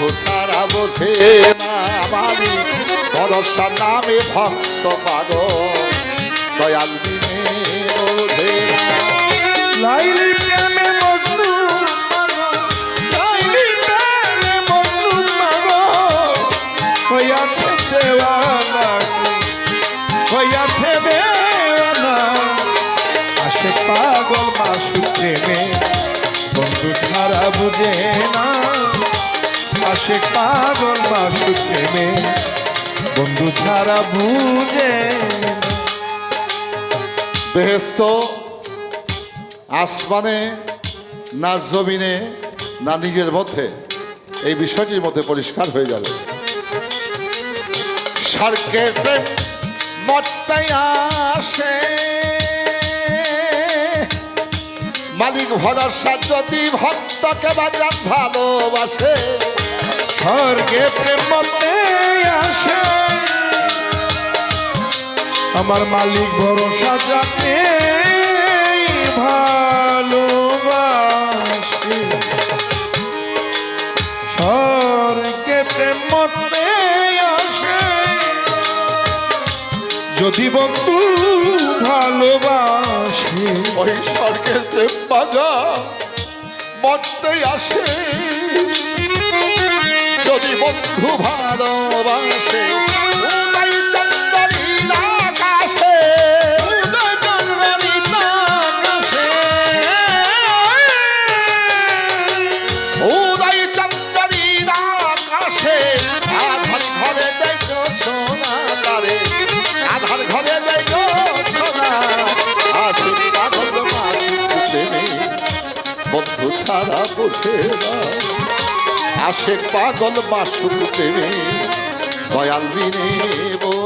বন্ধু সারা বোঝে না নামে ভক্ত পাগল। দয়াল পাগল। মাসু প্রেমে বন্ধু ছাড়া বুঝে না। আসে পাগল মাসু প্রেমে। বন্ধু ছাড়া বুঝে বেহেস্ত আসমানে না জমিনে না নিজের মধ্যে এই বিষয়টির মধ্যে পরিষ্কার হয়ে যাবে। স্বর্গের প্রেম মত্তাই আসে। মালিক ভরসা যদি ভক্তকে বাজান ভালোবাসে। স্বর্গে প্রেমতে আসে। আমার মালিক ভরসা যাকে ভালোবাসে। স্বর্গে প্রেমতে আসে। যদি বন্ধু ভালোবাসে ওই স্বর্গের প্রেম বাজা মরতেই আসে। যদি বন্ধু ভালোবাসে বন্ধু সারা বসে না আসে পাগল মাসুক দেবে দয়াল দিনে বোঝে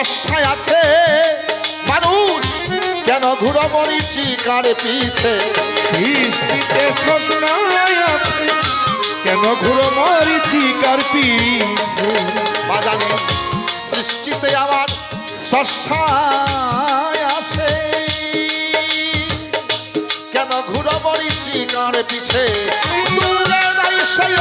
সস্যায় আছে। মানুষ কেন ঘুরো মরিচি কারে পিছে। সৃষ্টিতে সস্তায় আছে। কেন ঘুরো মরিচি কার পিছে? বাজানে সৃষ্টিতে আমার সস্যায় আছে। কেন ঘুরো মরিচি কারে পিছে? দূরে নাই সেই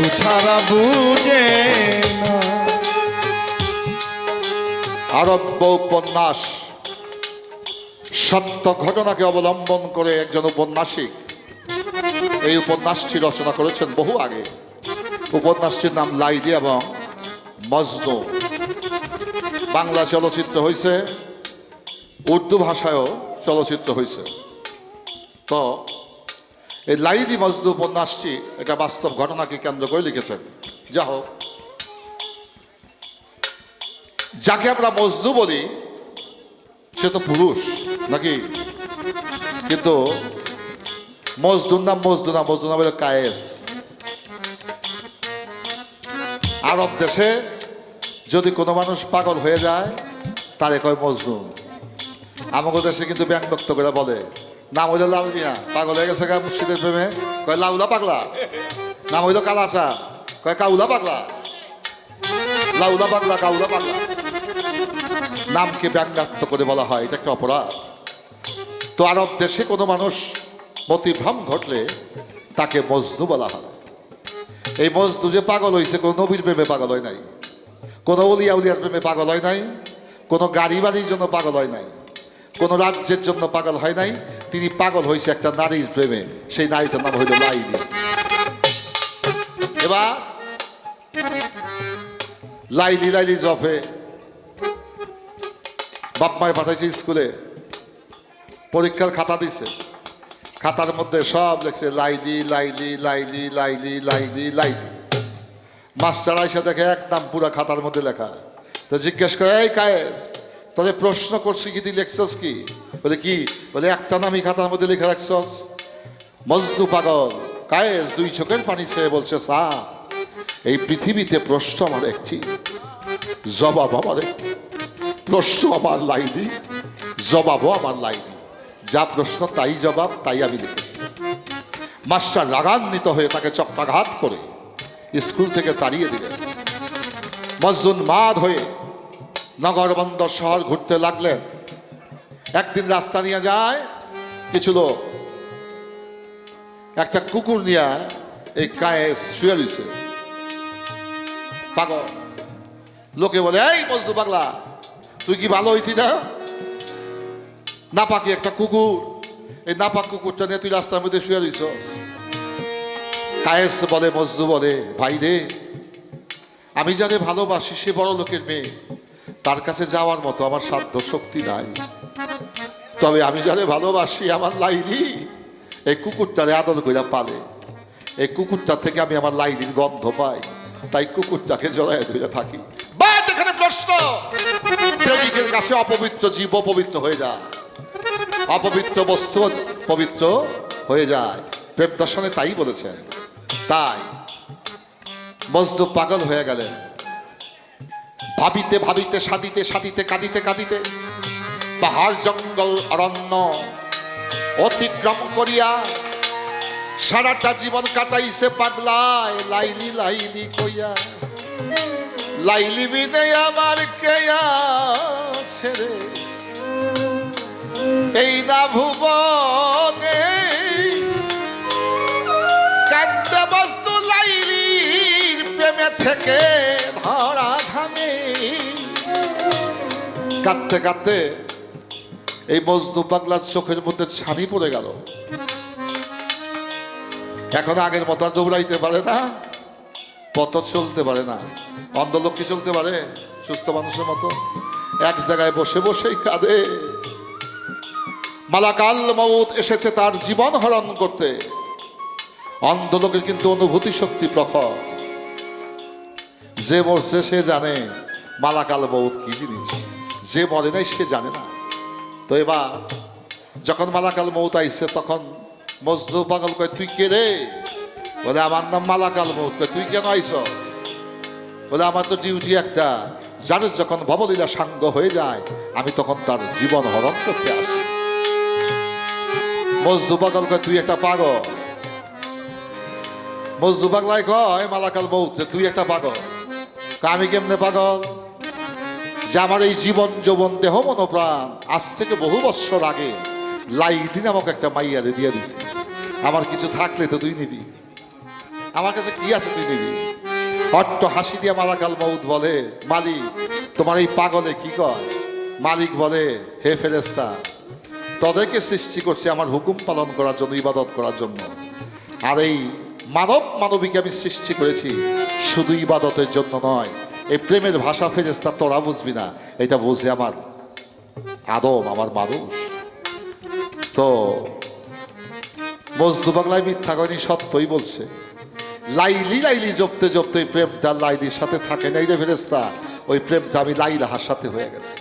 বন্ধু ছাড়া বুঝে আরব্য উপন্যাস। সত্য ঘটনাকে অবলম্বন করে একজন উপন্যাসিক। এই উপন্যাসটি রচনা করেছেন বহু আগে। উপন্যাসটির নাম লাইদি এবং মজনু। বাংলা চলচ্চিত্র হয়েছে উর্দু ভাষায়ও চলচ্চিত্র হয়েছে তো এই লাইদি মজদু উপন্যাসটি এটা বাস্তব ঘটনাকে কেন্দ্র করে লিখেছেন। যা হোক। যাকে আমরা মজদু বলি, সে তো পুরুষ, নাকি? কিন্তু মজদুর নাম মজদু না মজদুর নাম হলো কায়েস। আরব দেশে যদি কোনো মানুষ পাগল হয়ে যায়, তারে কয় মজদুর। আমাদের দেশে কিন্তু ব্যাংক করে বলে। নাম হইল লাল মিয়া। পাগল হয়ে গেছে মুর্শিদের প্রেমে। কয় লাউলা পাগলা? নাম হইল কালাসা কয় কাউলা পাগলা? লাউলা পাগলা, কাউলা পাগলা। নামকে ব্যঙ্গাত্ম করে বলা হয়, এটা একটা অপরাধ? তো আরব দেশে কোনো মানুষ মতিভ্রম ঘটলে তাকে মজনু বলা হয়। এই মজদু যে পাগল হয়েছে কোনো নবীর প্রেমে পাগল হয় নাই। কোনো উলিয়া উলিয়ার প্রেমে পাগল হয় নাই। কোনো গাড়ি বাড়ির জন্য পাগল হয় নাই। কোনো রাজ্যের জন্য পাগল হয় নাই, তিনি পাগল হয়েছে একটা নারীর প্রেমে। সেই নারীটার নাম হইল লাইলি। এবার, লাইলি লাইলি জফে বাপ মায় পাঠাইছে স্কুলে। পরীক্ষার খাতা দিছে। খাতার মধ্যে সব লেখছে, লাইলি লাইলি লাইলি লাইলি লাইলি লাইলি। মাস্টার আইসা দেখে এক নাম পুরা খাতার মধ্যে লেখা। তো জিজ্ঞেস করে, এই কায়েস তোরে প্রশ্ন করছি কি তুই লেখছস কি? বলে কি? বলে একটা নামই খাতার মধ্যে লিখে রাখছস। মজদু পাগল, কায়েস দুই চোখের পানি ছেড়ে বলছে সা এই পৃথিবীতে প্রশ্ন আমার একটি জবাব আমার একটি, প্রশ্ন আমার লাইনি জবাবও আমার লাইনি যা প্রশ্ন তাই জবাব, তাই আমি লিখেছি। মাস্টার রাগান্বিত হয়ে তাকে চক্রাঘাত করে স্কুল থেকে তাড়িয়ে দিলেন। মজদুন মাদ হয়ে নগর বন্দর শহর ঘুরতে লাগলেন একদিন রাস্তা নিয়ে যায় কিছু লোক। একটা কুকুর নিয়ে এই কায়ে শুয়ে রয়েছে। পাগল। লোকে বলে, এই মজদু পাগলা, তুই কি ভালো হইতি না? নাপাকি একটা কুকুর। এই নাপাক কুকুরটা নিয়ে তুই রাস্তার মধ্যে শুয়ে রইছস। কায়েস বলে মজদু বলে, ভাই রে, আমি যারে ভালোবাসি সে বড় লোকের মেয়ে। তার কাছে যাওয়ার মতো আমার সাধ্য শক্তি নাই। তবে আমি যারে ভালোবাসি, আমার লাইলি, এই কুকুরটারে আদর কইরা পালে। এই কুকুরটা থেকে আমি আমার লাইলির গন্ধ পাই, তাই কুকুরটাকে জড়ায় ধরে থাকি। বাদ এখানে প্রশ্ন! প্রেমিকের কাছে অপবিত্র জীব অপবিত্র হয়ে যায়। অপবিত্র বস্তু পবিত্র হয়ে যায়। প্রেম দর্শনে তাই বলেছেন। তাই মজদু পাগল হয়ে গেলেন। ভাবিতে ভাবিতে সাদিতে সাদিতে কাঁদিতে কাঁদিতে পাহাড়, জঙ্গল, অরণ্য অতিক্রম করিয়া সারাটা জীবন কাটাইছে পাগলায়, লাইলি লাইলি কইয়া। লাইলি বিনে আমার কেয়া ছেড়ে এই না ভুবনে কান্দে বস্তু লাইলির প্রেমে থেকে কাঁদতে কাঁদতে এই মজদু পাগলার চোখের মধ্যে ছানি পড়ে গেল। এখন আগের মতো আর দৌড়াইতে পারে না পথ চলতে পারে না অন্ধ লোক কি চলতে পারে, সুস্থ মানুষের মতো। এক জায়গায় বসে বসেই কাঁদে। মালাকাল মৌত এসেছে তার জীবন হরণ করতে। অন্ধ লোকের কিন্তু অনুভূতি শক্তি প্রখর। যে মরছে সে জানে মালাকাল মৌত কি জিনিস। যে মরে নাই, সে জানে না। তো এবার, যখন মালাকাল মৌত আইসে তখন মজদু পাগল কয়, তুই কে রে? বলে, আমার নাম মালাকাল মৌত। কয়, তুই কেন আইস বলে, আমার তো ডিউটি একটা। যাদের যখন ভবলীলা সাঙ্গ হয়ে যায়, আমি তখন তার জীবন হরণ করতে আসি। মজদু পাগল কয়, তুই একটা পাগল। মজদু পাগলাই কয়, মালাকাল মৌত, তুই একটা পাগল। আমি কেমনে পাগল? যে আমার এই জীবন যৌবন দেহ মনোপ্রাণ আজ থেকে বহু বৎসর আগে লাইদি নামক একটা মাইয়ারে দিয়ে দিছি। আমার কিছু থাকলে তো তুই নিবি। আমার কাছে কি আছে তুই নিবি? হট্ট হাসি দিয়ে মালাকাল মৌত বলে, মালিক, তোমার এই পাগলে কি কয়? মালিক বলে, হে ফেরেস্তা তোদেরকে সৃষ্টি করছে আমার হুকুম পালন করার জন্য, ইবাদত করার জন্য। আর এই মানব মানবীকে আমি সৃষ্টি করেছি শুধু ইবাদতের জন্য নয় এই প্রেমের ভাষা ফেরেস্তা তোরা বুঝবি না, এটা বুঝে আমার আদম, আমার মানুষ। তো মজদু বাংলায় মিথ্যা কয়নি, সত্যই বলছে। লাইলি লাইলি জপতে জপতে ওই প্রেমটা লাইলির সাথে থাকে নাই রে ফেরেস্তা ওই প্রেমটা আমি লাইলাহার সাথে হয়ে গেছে।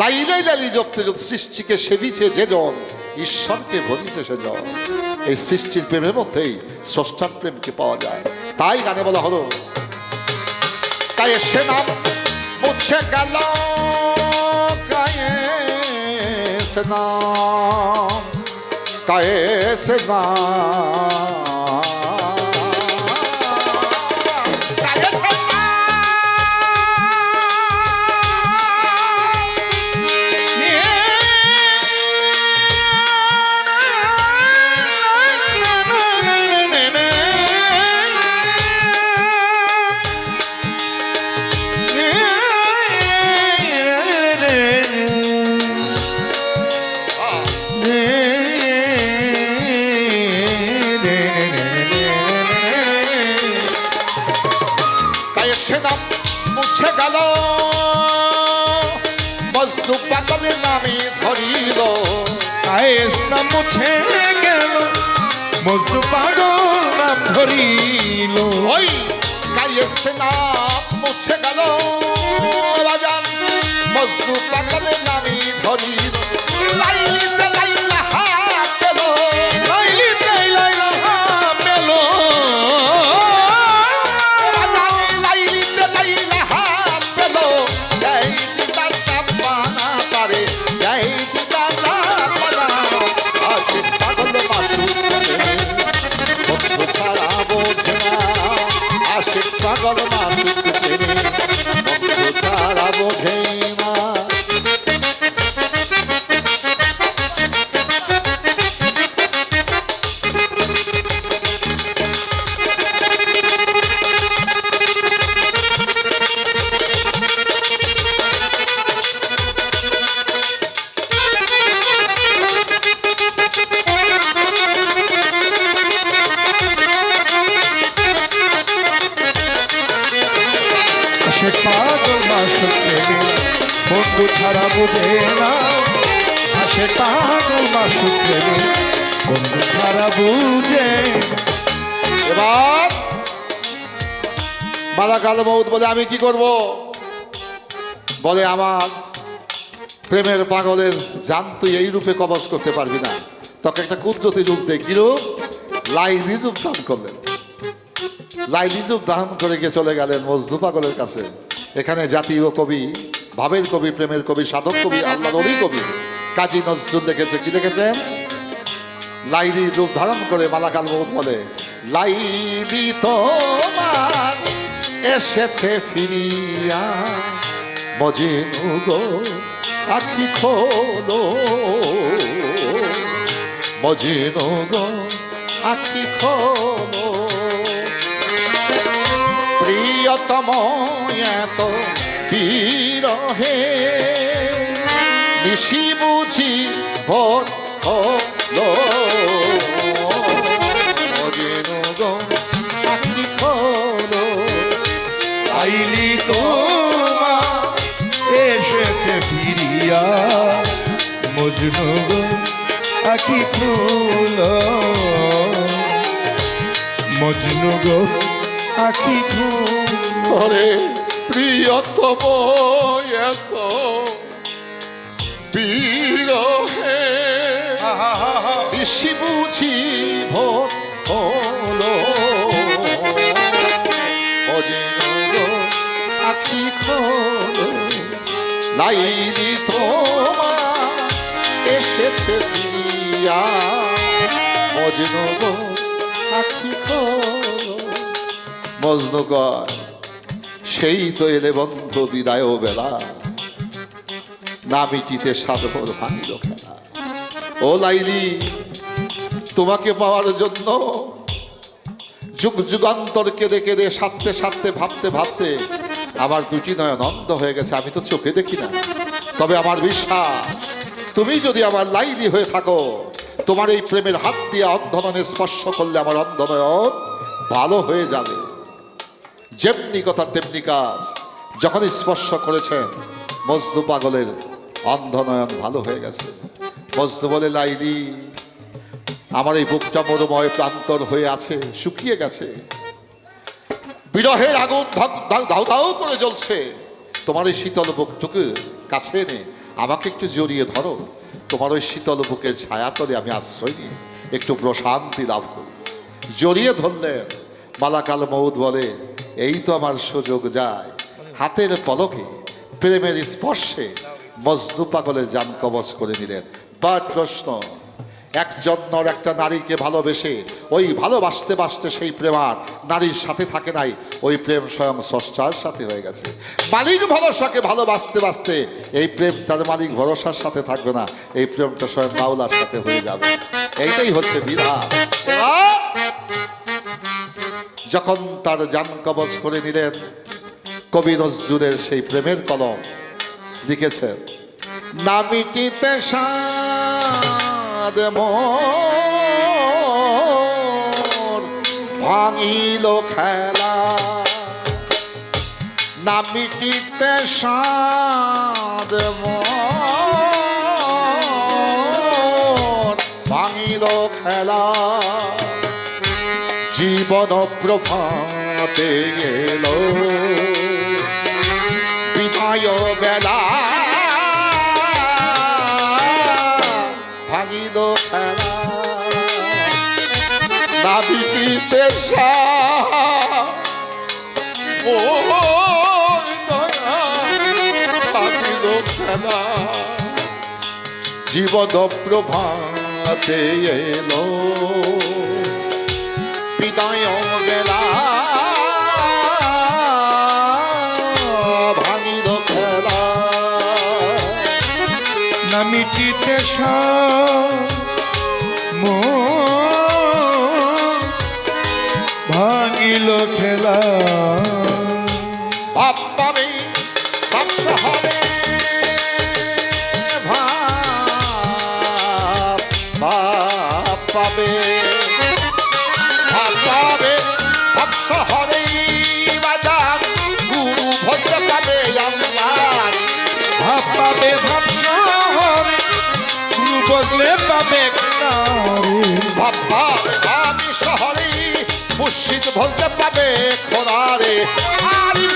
লাইলাই লাইলি জপতে জপতে সৃষ্টিকে সেবিছে যে জন ঈশ্বরকে ভজিছে সে জন এই সৃষ্টির প্রেমের মধ্যেই স্রষ্টার প্রেমকে পাওয়া যায়। তাই গানে বলা হলো তাই সে নাম মুছে গেল কায়ে সে নাম কায়ে সে নাম এসে নাম মুছে গেল। মজদু পাগলের নামে ধরিল। আয়েস নাম মুছে গেল মজনু পাগল নাম ধরিল। ওই কাইয়েছে নাম মুছে গেল বাজান মজদু পাগলের নামে ধরিল। লাইলা ছাড়া না। সে পাগল মাসুক বন্ধু ছাড়া বুঝে এবার মালাকাল মৌত বলে আমি কি করব? বলে আমার প্রেমের পাগলের জান তুই এই রূপে কবজ করতে পারবি না। তোকে একটা কুদরতি রূপ দেয় কি রূপ? লাইলি রূপ দান করলেন। লাইলি রূপ দান করে গিয়ে চলে গেলেন মজদু পাগলের কাছে। এখানে জাতীয় কবি ভাবের কবি প্রেমের কবি সাধক কবি আল্লাহ নবী কবি। কাজী নজরুল দেখেছে কি দেখেছেন? লাইলি রূপ ধারণ করে মালাকাল মৌত বলে লাইলি তোমার এসেছে ফিরিয়া মজিনু গো আখি খোলো। মজিনু গো আখি খোলো। প্রিয়তম এত বিরহে নিশি বুঝি ভোর আইলি তোমার এসেছে ফিরিয়া। মজনু আখি খুল। মজনু গো আখি খুল। ওরে প্রিয়তম এত বিরহে। নিশি বুঝি হলো। অজিনগো আখি খোলো। লাইনি তোমার এসেছে ফিরিয়া মজনগো আখি খোলো। মজনু কয় সেই তো এলে বন্ধ বিদায় বেলা। না মিটিতে সাধর ভাঙিল খেলা। ও লাইলি, তোমাকে পাওয়ার জন্য যুগ যুগান্তর কেঁদে কেঁদে সাথে সাথে ভাবতে ভাবতে আমার দুটি নয়ন অন্ধ হয়ে গেছে, আমি তো চোখে দেখি না। তবে আমার বিশ্বাস, তুমি যদি আমার লাইলি হয়ে থাকো, তোমার এই প্রেমের হাত দিয়ে অন্ধননে স্পর্শ করলে আমার অন্ধনয়ন ভালো হয়ে যাবে। যেমনি কথা, তেমনি কাজ। যখন স্পর্শ করেছেন মজদু পাগলের অন্ধনয়ন ভালো হয়ে গেছে। মজদু বলে, লাইলি, আমার এই বুকটা মরুময় প্রান্তর হয়ে আছে, শুকিয়ে গেছে। বিরহের আগুন ধাউ ধাউ করে জ্বলছে। তোমার এই শীতল বুকটুকু কাছে এনে আমাকে একটু জড়িয়ে ধরো। তোমার ওই শীতল বুকের ছায়া ছায়াতলে আমি আশ্রয় নিয়ে একটু প্রশান্তি লাভ করি। জড়িয়ে ধরলেন, মালাকাল মৌদ বলে এই তো আমার সুযোগ যায়। হাতের পলকে, প্রেমের স্পর্শে মজদু পাগলের যান কবচ করে নিলেন। বাট প্রশ্ন, একজন নর একটা নারীকে ভালোবেসে ওই ভালোবাসতে বাসতে সেই প্রেমার নারীর সাথে থাকে নাই। ওই প্রেম স্বয়ং স্রষ্টার সাথে হয়ে গেছে। মালিক ভরসাকে ভালোবাসতে বাসতে এই প্রেম তার মালিক ভরসার সাথে থাকবে না। এই প্রেমটা স্বয়ং মাওলার সাথে হয়ে যাবে। এইটাই হচ্ছে বিধান। যখন তার যান কবচ করে নিলেন, কবি নজরুলের সেই প্রেমের কলম লিখেছেন নামিটিতে ভাঙিল খেলা। নামিটিতে সাদ ভাঙিল খেলা। জীবন প্রভাতে এলো। বিধায় বেলা। ভাগিদ খেলা নাবিকিতে ও ভাঙিল খেলা জীবন প্রভাতে এলো। দায়ং বেলা। ভাঙিল খেলা। না মিটিতে সা মুর্শিদ বলতে পাবে খোদা রে। আরি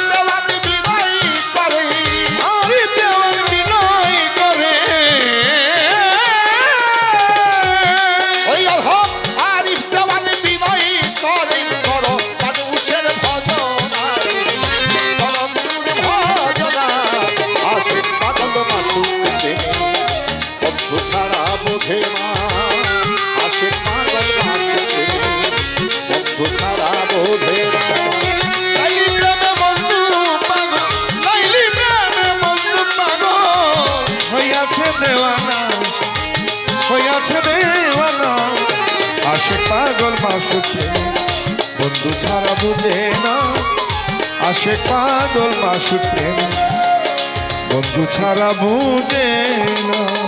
মাসু ছাড়া বুঝে না। আসে পাগল মাসু প্রেম। বন্ধু ছাড়া বুঝে না।